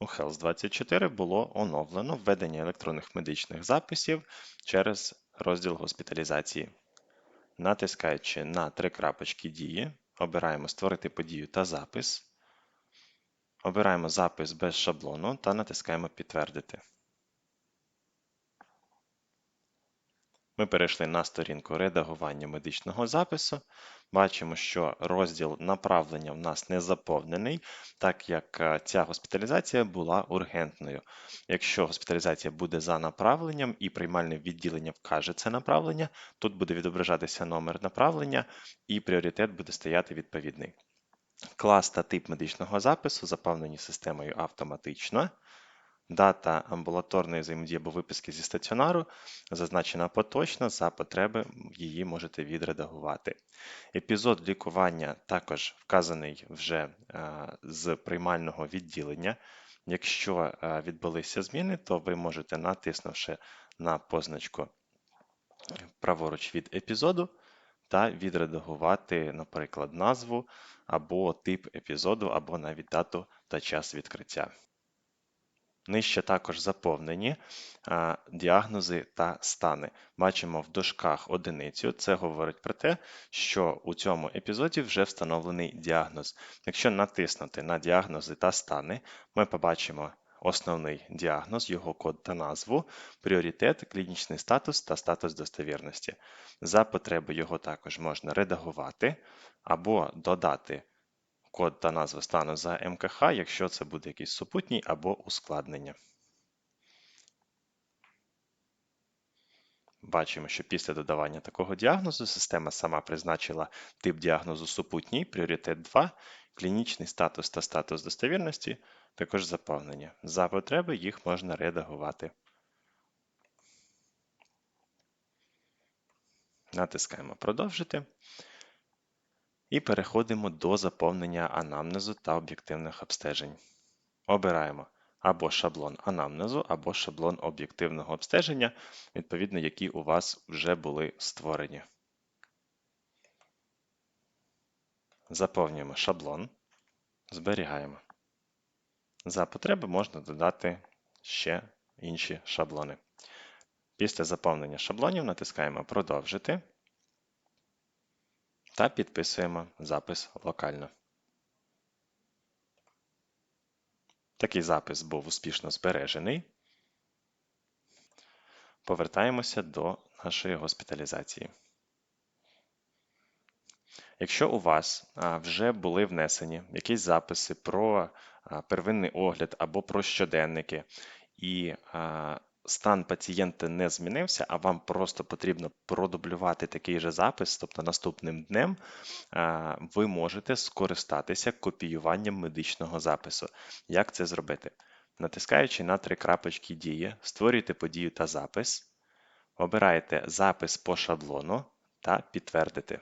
У Health 24 було оновлено введення електронних медичних записів через розділ госпіталізації. Натискаючи на три крапочки дії, обираємо Створити подію та запис. Обираємо запис без шаблону та натискаємо Підтвердити. Ми перейшли на сторінку редагування медичного запису. Бачимо, що розділ направлення в нас не заповнений, так як е, ця госпіталізація була ургентною. Якщо госпіталізація буде за направленням і приймальне відділення вкаже це направлення, тут буде відображатися номер направлення і пріоритет буде стояти відповідний. Клас та тип медичного запису заповнені системою автоматично. Дата амбулаторної взаємодії або виписки зі стаціонару зазначена поточно, за потреби її можете відредагувати. Епізод лікування також вказаний вже е, з приймального відділення. Якщо е, відбулися зміни, то ви можете, натиснувши на позначку праворуч від епізоду, та відредагувати, наприклад, назву або тип епізоду, або навіть дату та час відкриття. Нижче також заповнені діагнози та стани. Бачимо в дужках одиницю. Це говорить про те, що у цьому епізоді вже встановлений діагноз. Якщо натиснути на діагнози та стани, ми побачимо основний діагноз, його код та назву, пріоритет, клінічний статус та статус достовірності. За потреби його також можна редагувати або додати код та назва стану за МКХ, якщо це буде якийсь супутній або ускладнення. Бачимо, що після додавання такого діагнозу система сама призначила тип діагнозу супутній, пріоритет 2, клінічний статус та статус достовірності, також заповнення. За потреби їх можна редагувати. Натискаємо Продовжити. І переходимо до заповнення анамнезу та об'єктивних обстежень. Обираємо або шаблон анамнезу, або шаблон об'єктивного обстеження, відповідно, які у вас вже були створені. Заповнюємо шаблон, зберігаємо. За потреби можна додати ще інші шаблони. Після заповнення шаблонів натискаємо Продовжити та підписуємо запис локально. Такий запис був успішно збережений. Повертаємося до нашої госпіталізації. Якщо у вас вже були внесені якісь записи про первинний огляд або про щоденники, і стан пацієнта не змінився, а вам просто потрібно продублювати такий же запис, тобто наступним днем ви можете скористатися копіюванням медичного запису. Як це зробити? Натискаючи на три крапочки дії, створюєте подію та запис, обираєте запис по шаблону та підтвердити.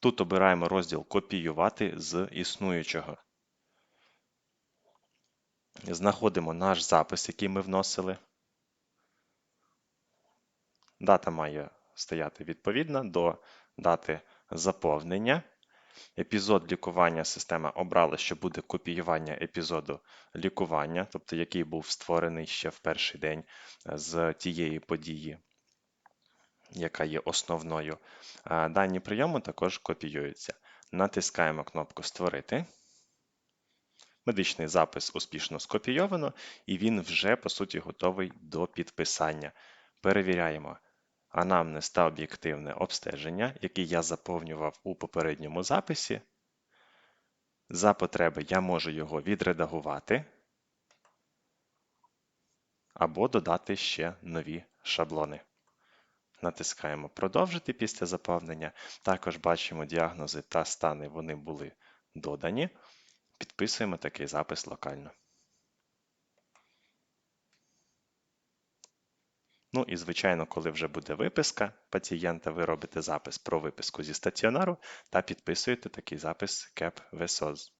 Тут обираємо розділ Копіювати з існуючого. Знаходимо наш запис, який ми вносили. Дата має стояти відповідна до дати заповнення. Епізод лікування система обрала, що буде копіювання епізоду лікування, тобто який був створений ще в перший день з тієї події, яка є основною. Дані прийому також копіюються. Натискаємо кнопку Створити. Медичний запис успішно скопійовано, і він вже, по суті, готовий до підписання. Перевіряємо анамнез та об'єктивне обстеження, який я заповнював у попередньому записі. За потреби я можу його відредагувати або додати ще нові шаблони. Натискаємо Продовжити після заповнення. Також бачимо діагнози та стани, вони були додані. Підписуємо такий запис локально. Ну і, звичайно, коли вже буде виписка пацієнта, ви робите запис про виписку зі стаціонару та підписуєте такий запис CAP VSOS.